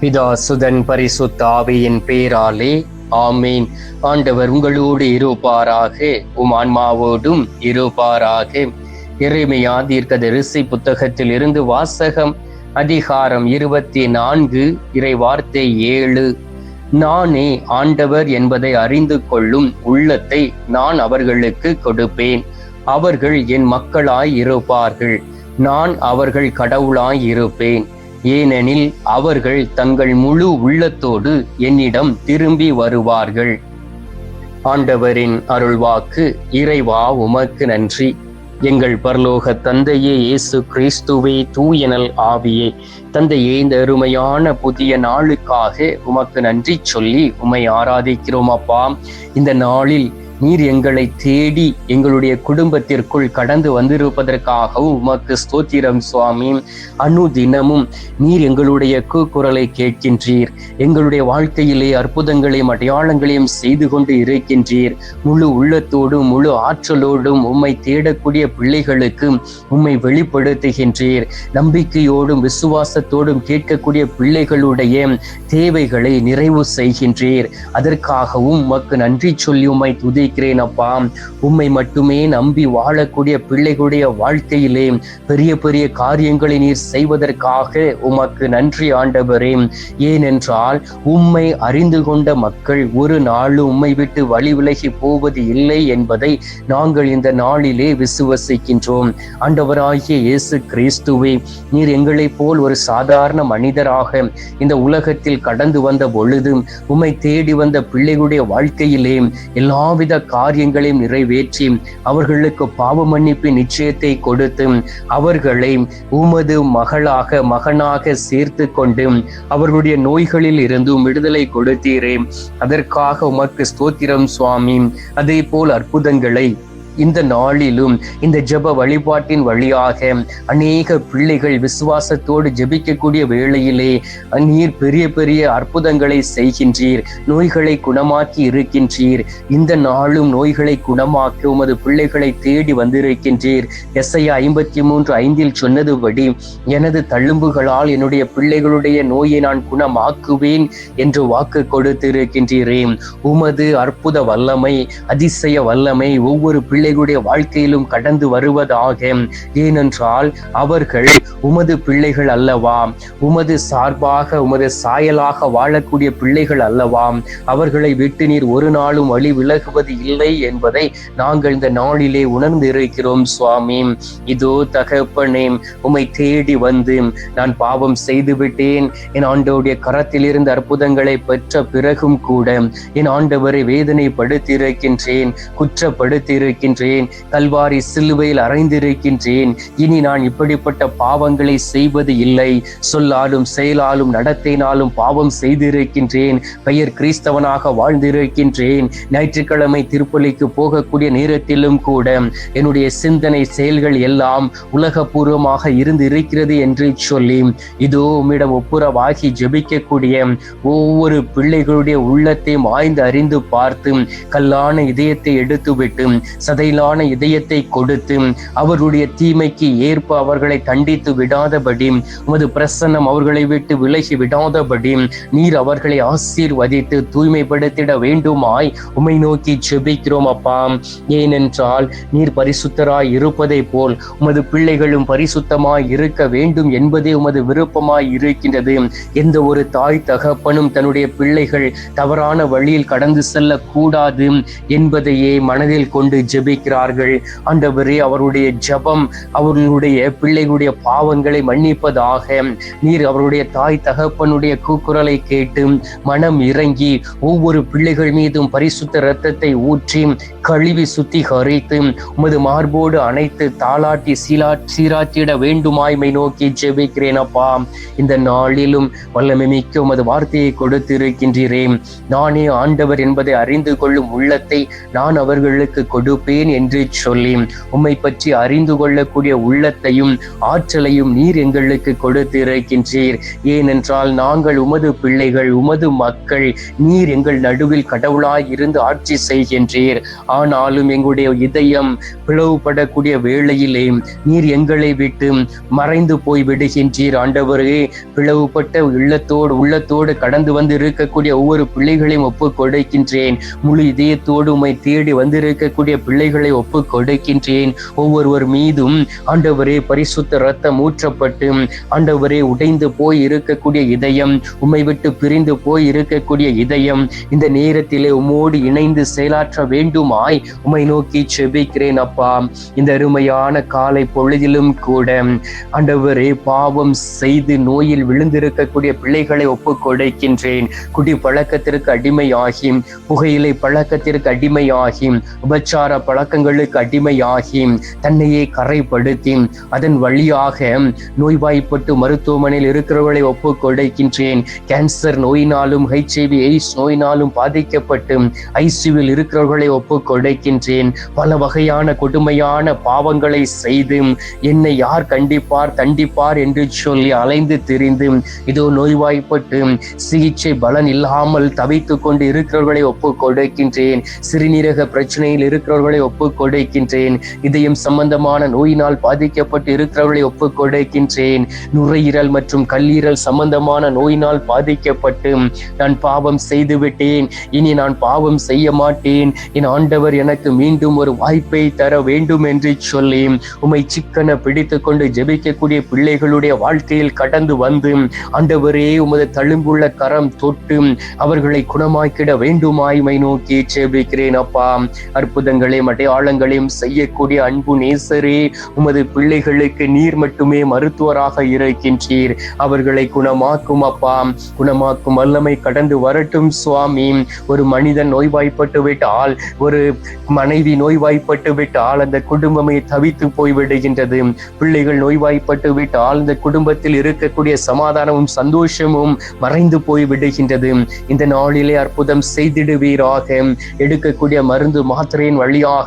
பிதா சுதன் பரிசுத்த ஆவியின் பேராலே ஆமீன். ஆண்டவர் உங்களோடு இருப்பாராக உம் ஆன்மாவோடும் இருப்பாராக. இறைமையா தீர்க்கதரிசி புத்தகத்தில் இருந்து வாசகம் அதிகாரம் இருபத்தி நான்கு இறை வார்த்தை ஏழு. நானே ஆண்டவர் என்பதை அறிந்து கொள்ளும் உள்ளத்தை நான் அவர்களுக்கு கொடுப்பேன். அவர்கள் என் மக்களாய் இருப்பார்கள். நான் அவர்கள் கடவுளாய் இருப்பேன். ஏனெனில் அவர்கள் தங்கள் முழு உள்ளத்தோடு என்னிடம் திரும்பி வருவார்கள். ஆண்டவரின் அருள்வாக்கு இறைவா உமக்கு நன்றி. எங்கள் பரலோக தந்தையே இயேசு கிறிஸ்துவே தூயனல் ஆவியே. தந்தையே இந்த அருமையான புதிய நாளுக்காக உமக்கு நன்றி சொல்லி உம்மை ஆராதிக்கிறோம் அப்பா. இந்த நாளில் நீர் எங்களை தேடி எங்களுடைய குடும்பத்திற்குள் கடந்து வந்திருப்பதற்காகவும் உமக்கு ஸ்தோத்திரம் சுவாமி. அனு தினமும் நீர் எங்களுடைய கூக்குரலை கேட்கின்றீர். எங்களுடைய வாழ்க்கையிலே அற்புதங்களையும் அடையாளங்களையும் செய்து கொண்டு இருக்கின்றீர். முழு உள்ளத்தோடும் முழு ஆற்றலோடும் உம்மை தேடக்கூடிய பிள்ளைகளுக்கு உம்மை வெளிப்படுத்துகின்றீர். நம்பிக்கையோடும் விசுவாசத்தோடும் கேட்கக்கூடிய பிள்ளைகளுடைய தேவைகளை நிறைவு செய்கின்றீர். அதற்காகவும் உமக்கு நன்றி சொல்லி உம்மை துதி ஜெபிக்கிறேன் அப்பா உம்மை மட்டுமே நம்பி வாழக்கூடிய பிள்ளைகளுடைய வாழ்க்கையிலே பெரிய பெரிய காரியங்களை நீர் செய்வதற்காக உமக்கு நன்றி ஆண்டவரே. ஏனென்றால் உம்மை அறிந்து கொண்ட மக்கள் ஒரு நாளும் உம்மை விட்டு வழி விலகி போவது இல்லை என்பதை நாங்கள் இந்த நாளிலே விசுவசிக்கின்றோம். ஆண்டவராகிய இயேசு கிறிஸ்துவே நீர் எங்களைப் போல் ஒரு சாதாரண மனிதராக இந்த உலகத்தில் கடந்து வந்த பொழுது உம்மை தேடி வந்த பிள்ளைகளுடைய வாழ்க்கையிலே எல்லாவித காரியங்களையும் நிறைவேற்றி அவர்களுக்கு பாவ மன்னிப்பு நிச்சயத்தை கொடுத்து அவர்களை உமது மகளாக மகனாக சேர்த்து கொண்டு அவர்களுடைய நோய்களில் இருந்தும் விடுதலை கொடுத்தீரே. அதற்காக உமக்கு ஸ்தோத்திரம் சுவாமி. அதே போல் அற்புதங்களை இந்த நாளிலும் இந்த ஜெப வழிபாட்டின் வழியாக அநேக பிள்ளைகள் விசுவாசத்தோடு ஜபிக்கக்கூடிய வேளையிலே நீர் பெரிய பெரிய அற்புதங்களை செய்கின்றீர் நோய்களை குணமாக்கி இருக்கின்றீர். இந்த நாளும் நோய்களை குணமாக்க உமது பிள்ளைகளை தேடி வந்திருக்கின்றீர். எஸ்ஐயா ஐம்பத்தி மூன்று ஐந்தில் சொன்னதுபடி எனது தள்ளும்புகளால் என்னுடைய பிள்ளைகளுடைய நோயை நான் குணமாக்குவேன் என்று வாக்கு கொடுத்திருக்கின்றீரே. உமது அற்புத வல்லமை அதிசய வல்லமை ஒவ்வொரு பிள்ளை பிள்ளைகளுடைய வாழ்க்கையிலும் கடந்து வருவதாக. ஏனென்றால் அவர்கள் உமது பிள்ளைகள் அல்லவா? உமது சார்பாக உமது சாயலாக வாழக்கூடிய பிள்ளைகள் அல்லவா? அவர்களை விட்டு நீர் ஒரு நாளும் வழி விலகுவது இல்லை என்பதை நாங்கள் இந்த நாளிலே உணர்ந்து இருக்கிறோம் சுவாமி. இதோ தகப்பனே உமை தேடி வந்து நான் பாவம் செய்து விட்டேன் என் ஆண்டவுடைய கரத்திலிருந்து அற்புதங்களை பெற்ற பிறகும் கூட என் ஆண்டவரை வேதனைப்படுத்தியிருக்கின்றேன் குற்றப்படுத்தியிருக்கின்றேன். கல்வாரி சிலுவையில் அறைந்திருக்கின்றேன். இனி நான் இப்படிப்பட்ட பாவங்களை செய்வது இல்லை. சொல்லாலும் செயலாலும் நடத்தினாலும் பாவம் செய்திருக்கின்றேன். பெயர் கிறிஸ்தவனாக வாழ்ந்திருக்கின்றேன். ஞாயிற்றுக்கிழமை திருப்பலிக்கு போகக்கூடிய நேரத்திலும் கூட என்னுடைய சிந்தனை செயல்கள் எல்லாம் உலகபூர்வமாக இருந்து இருக்கிறது என்று சொல்லி இதோ உம்மிடம் ஒப்புரவாகி ஜெபிக்கக்கூடிய ஒவ்வொரு பிள்ளைகளுடைய உள்ளத்தையும் ஆய்ந்து அறிந்து பார்த்து கல்லான இதயத்தை எடுத்துவிட்டு சதை சதையிலான இதயத்தை கொடுத்து அவருடைய தீமைக்கு ஏற்ப அவர்களை தண்டித்து விடாதபடி உமது பிரசன்னம் அவர்களை விட்டு விலகி விடாதபடி நீர் அவர்களை ஆசீர்வதித்து தூய்மைப்படுத்திட வேண்டுமாய் உமை நோக்கி செபிக்கிறோம் அப்பா. ஏனென்றால் நீர் பரிசுத்தராய் இருப்பதை போல் உமது பிள்ளைகளும் பரிசுத்தமாய் இருக்க வேண்டும் என்பதே உமது விருப்பமாய் இருக்கின்றது. எந்த ஒரு தாய் தகப்பனும் தன்னுடைய பிள்ளைகள் தவறான வழியில் கடந்து செல்லக்கூடாது என்பதையே மனதில் கொண்டு ஜெபி ஜெபிக்கிறார்கள். ஆண்டவரே அவருடைய ஜபம் அவர்களுடைய பிள்ளைகளுடைய பாவங்களை மன்னிப்பதாக. நீர் அவருடைய தாய் தகப்பனுடைய கூக்குரலை கேட்டு மனம் இறங்கி ஒவ்வொரு பிள்ளைகள் மீதும் பரிசுத்த இரத்தத்தை ஊற்றி கழுவி சுத்திகரித்து உமது மார்போடு அணைத்து தாளாட்டி சீலா சீராட்டிட வேண்டுமாய்மை நோக்கி ஜெபிக்கிறேன் அப்பா. இந்த நாளிலும் வல்லமை மிக்க உமது வார்த்தையை கொடுத்திருக்கின்றேன் நானே ஆண்டவர் என்பதை அறிந்து கொள்ளும் உள்ளத்தை நான் அவர்களுக்கு கொடுப்பேன். கொள்வேன் என்று சொல்லி உம்மை பற்றி அறிந்து கொள்ளக்கூடிய உள்ளத்தையும் ஆற்றலையும் நீர் எங்களுக்கு கொடுத்து இருக்கின்றீர் ஏனென்றால் நாங்கள் உமது பிள்ளைகள் உமது மக்கள் நீர் எங்கள் நடுவில் கடவுளாய் இருந்து ஆட்சி செய்கின்றீர். ஆனாலும் எங்களுடைய இதயம் பிளவுபடக்கூடிய வேளையிலே நீர் எங்களை விட்டு மறைந்து போய் விடுகின்றீர். ஆண்டவரே பிளவுபட்ட உள்ளத்தோடு உள்ளத்தோடு கடந்து வந்து இருக்கக்கூடிய ஒவ்வொரு பிள்ளைகளையும் ஒப்பு கொடுக்கின்றேன். முழு இதயத்தோடு உம்மை தேடி வந்திருக்கக்கூடிய பிள்ளைகளை ஒப்பு கொடுக்கின்றேன். ஒவ்வொருவர் மீதும் ஆண்டவரே பரிசுத்த ரத்தம் ஊற்றப்பட்டு ஆண்டவரே உடைந்து போய் இருக்கக்கூடிய இதயம் உம்மை விட்டு பிரிந்து போய் இருக்கக்கூடிய இதயம் இந்த நேரத்திலே உம்மோடு இணைந்து செயலாற்ற வேண்டுமாய் உம்மை நோக்கி செபிக்கிறேன் அப்பா. இந்த அருமையான காலை பொழுதிலும் கூட ஆண்டவரே பாவம் செய்து நோயில் விழுந்திருக்கக்கூடிய பிள்ளைகளை ஒப்பு கொடுக்கின்றேன். குடி பழக்கத்திற்கு அடிமையாகி புகையிலை பழக்கத்திற்கு அடிமையாகி உபச்சார பழ பழக்கங்களுக்கு அடிமையாகி தன்னையே கரைப்படுத்தி அதன் வழியாக நோய்வாய்ப்பட்டு மருத்துவமனையில் இருக்கிறவர்களை ஒப்பு கொடுக்கின்றேன் கேன்சர் நோயினாலும் ஹெச்ஐவி எய்ட்ஸ் நோயினாலும் பாதிக்கப்பட்டு ஐசியூவில் இருக்கிறவர்களை ஒப்பு கொடுக்கின்றேன் பல வகையான கொடுமையான பாவங்களை செய்து என்னை யார் கண்டிப்பார் தண்டிப்பார் என்று சொல்லி அலைந்து திரிந்து இதோ நோய்வாய்ப்பட்டு சிகிச்சை பலன் இல்லாமல் தவித்துக் கொண்டு இருக்கிறவர்களை ஒப்பு கொடுக்கின்றேன் சிறுநீரக பிரச்சனையில் இருக்கிறவர்களை ஒப்பு கொடுக்கின்றேன் இதயம் சம்பந்தமான நோயினால் பாதிக்கப்பட்டு இருக்கிறவர்களை ஒப்பு கொடுக்கின்றேன் நுரையீரல் மற்றும் கல்லீரல் சம்பந்தமான நோயினால் பாதிக்கப்பட்டு நான் பாவம் செய்து விட்டேன் இனி நான் பாவம் செய்ய மாட்டேன். என் ஆண்டவர் எனக்கு மீண்டும் ஒரு வாய்ப்பை தர வேண்டும் என்று சொல்லி உம்மை சிக்கன பிடித்து கொண்டு ஜெபிக்கக்கூடிய பிள்ளைகளுடைய வாழ்க்கையில் கடந்து வந்து ஆண்டவரே உமது தழும்புள்ள கரம் தொட்டு அவர்களை குணமாக்கிட வேண்டுமாய்மை நோக்கி ஜெபிக்கிறேன் அப்பா. அற்புதங்களே அடையாளங்களையும் செய்யக்கூடிய அன்பு நேசரே உமது பிள்ளைகளுக்கு நீர் மட்டுமே மருத்துவராக இருக்கின்றீர். அவர்களை குணமாக்கும் அப்பா குணமாக்கும் வல்லமை கடந்து வரட்டும் சுவாமி. ஒரு மனிதன் நோய்வாய்ப்பட்டு விட்டால் ஒரு மனைவி நோய்வாய்ப்பட்டு விட்டால் அந்த குடும்பமே தவித்து போய்விடுகின்றது. பிள்ளைகள் நோய்வாய்ப்பட்டு விட்டால் இந்த குடும்பத்தில் இருக்கக்கூடிய சமாதானமும் சந்தோஷமும் மறைந்து போய் விடுகின்றது இந்த நாளிலே அற்புதம் செய்திடுவீராக. எடுக்கக்கூடிய மருந்து மாத்திரையின் வழியாக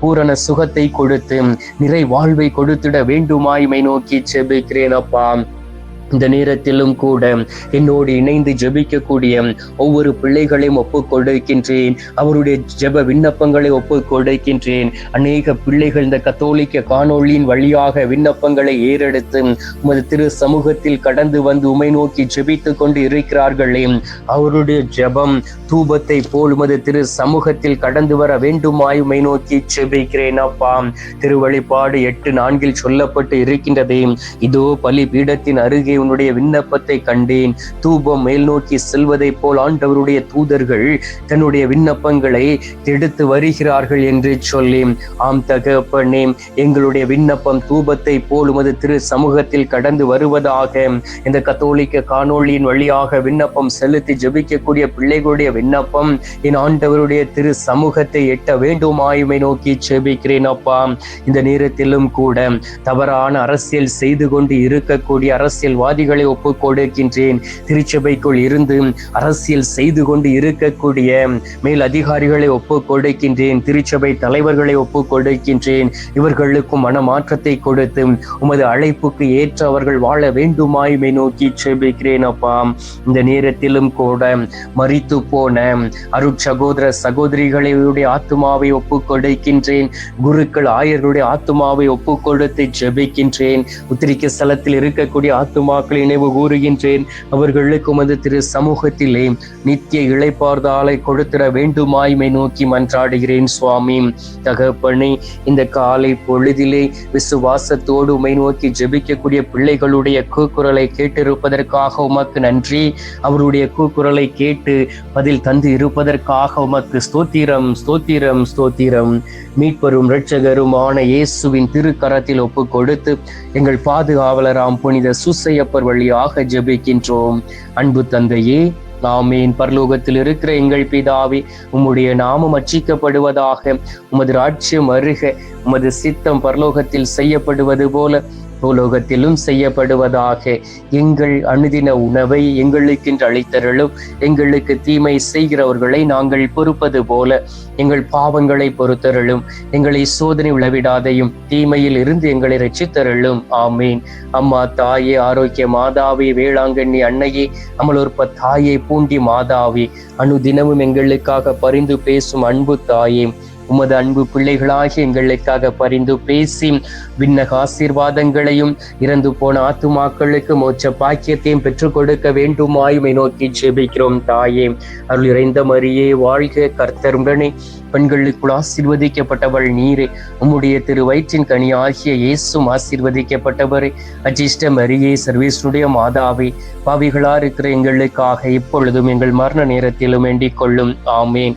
பூரண சுகத்தை கொடுத்து நிறை வாழ்வை கொடுத்திட வேண்டுமாய்மை நோக்கி செபிக்கிறேன் அப்பா. இந்த நேரத்திலும் கூட என்னோடு இணைந்து ஜெபிக்கக்கூடிய ஒவ்வொரு பிள்ளைகளையும் ஒப்புக் கொடுக்கின்றேன் அவருடைய ஜெப விண்ணப்பங்களை ஒப்புக் கொடுக்கின்றேன் அநேக பிள்ளைகள் இந்த கத்தோலிக்க காணொளியின் வழியாக விண்ணப்பங்களை ஏறெடுத்து உமது திரு சமூகத்தில் கடந்து வந்து உமை நோக்கி ஜெபித்து கொண்டு இருக்கிறார்களே. அவருடைய ஜெபம் தூபத்தை போல் உமது திரு சமூகத்தில் கடந்து வர வேண்டுமாய் உமை நோக்கி ஜெபிக்கிறேன் அப்பா. திருவழிப்பாடு எட்டு நான்கில் சொல்லப்பட்டு இருக்கின்றதே. இதோ பலி பீடத்தின் அருகே உன்னுடைய விண்ணப்பத்தை கண்டேன். தூபம் மேல் நோக்கி செல்வதை போல் ஆண்டவருடைய தூதர்கள் தன்னுடைய விண்ணப்பங்களை எடுத்து வருகிறார்கள் என்று சொல்லி ஆம் தகப்பனே எங்களுடைய விண்ணப்பம் தூபத்தை போல் உமது திரு சமூகத்தில் கடந்து வருவதாக. இந்த கத்தோலிக்க காணொளியின் வழியாக விண்ணப்பம் செலுத்தி ஜெபிக்கக்கூடிய பிள்ளைகளுடைய விண்ணப்பம் என் ஆண்டவருடைய திரு சமூகத்தை எட்ட வேண்டுமாயுமை நோக்கி ஜெபிக்கிறேன் அப்பா. இந்த நேரத்திலும் கூட தவறான அரசியல் செய்து கொண்டு இருக்கக்கூடிய அரசியல் அரசியல்வாதிகளை ஒப்பு கொடுக்கின்றேன். திருச்சபைக்குள் இருந்து அரசியல் செய்து கொண்டு இருக்கக்கூடிய மேல் அதிகாரிகளை ஒப்பு கொடுக்கின்றேன். திருச்சபை தலைவர்களை ஒப்பு கொடுக்கின்றேன். இவர்களுக்கும் மனமாற்றத்தை கொடுத்து உமது அழைப்புக்கு ஏற்ற அவர்கள் வாழ வேண்டுமாய்மை நோக்கி செபிக்கிறேன் அப்பா. இந்த நேரத்திலும் கூட மறித்து போன அருட்சகோதர சகோதரிகளுடைய ஆத்மாவை ஒப்பு கொடுக்கின்றேன். குருக்கள் ஆயர்களுடைய ஆத்மாவை ஒப்பு கொடுத்து ஜெபிக்கின்றேன். உத்திரிக்க ஸ்தலத்தில் இருக்கக்கூடிய ஆத்மா ஆத்துமாக்களை நினைவு கூறுகின்றேன். அவர்களுக்கு உமது திரு சமூகத்திலே நித்திய இளைப்பார்தாலை கொடுத்திட வேண்டுமாய்மை நோக்கி மன்றாடுகிறேன் சுவாமி. தகப்பனே இந்த காலை பொழுதிலே விசுவாசத்தோடு உமை நோக்கி ஜெபிக்கக்கூடிய பிள்ளைகளுடைய கூக்குரலை கேட்டிருப்பதற்காக உமக்கு நன்றி. அவருடைய கூக்குரலை கேட்டு பதில் தந்து இருப்பதற்காக உமக்கு ஸ்தோத்திரம் ஸ்தோத்திரம் ஸ்தோத்திரம். மீட்பரும் இரட்சகருமான இயேசுவின் திருக்கரத்தில் ஒப்பு கொடுத்து எங்கள் பாதுகாவலராம் புனித சுசைய சுசையப்பர் வழியாக ஜெபிக்கின்றோம். அன்பு தந்தையே ஆமீன் பரலோகத்தில் இருக்கிற எங்கள் பிதாவே உம்முடைய நாமம் அச்சிக்கப்படுவதாக உமது ராட்சியம் அருக உமது சித்தம் பரலோகத்தில் செய்யப்படுவது போல பூலோகத்திலும் செய்யப்படுவதாக. எங்கள் அனுதின உணவை எங்களுக்கென்று அளித்தருளும் எங்களுக்கு தீமை செய்கிறவர்களை நாங்கள் பொறுப்பது போல எங்கள் பாவங்களை பொறுத்தருளும் எங்களை சோதனை உளவிடாதையும் தீமையில் இருந்து எங்களை ரட்சித்தருளும். ஆமீன். அம்மா தாயே ஆரோக்கிய மாதாவி வேளாங்கண்ணி அன்னையே அமலோற்ப தாயே பூண்டி மாதாவி அனுதினமும் எங்களுக்காக பரிந்து பேசும் அன்பு தாயே உமது அன்பு பிள்ளைகளாகி எங்களுக்காக பரிந்து பேசி விண்ணக ஆசீர்வாதங்களையும் இறந்து போன ஆத்துமாக்களுக்கு மோட்ச பாக்கியத்தையும் பெற்றுக் கொடுக்க வேண்டுமாயுமை நோக்கி ஜெபிக்கிறோம் தாயே. அருள் இறைந்த மரியே வாழ்க கர்த்தருடனே பெண்களுக்குள் ஆசீர்வதிக்கப்பட்டவள் நீரே. உம்முடைய திரு வயிற்றின் கனி ஆகிய இயேசும் ஆசீர்வதிக்கப்பட்டவரே. அஜிஷ்ட மரியே சர்வேஸ்வருடைய மாதாவே. பாவிகளா இருக்கிற எங்களுக்காக இப்பொழுதும் எங்கள் மரண நேரத்திலும் வேண்டிக் கொள்ளும். ஆமேன்.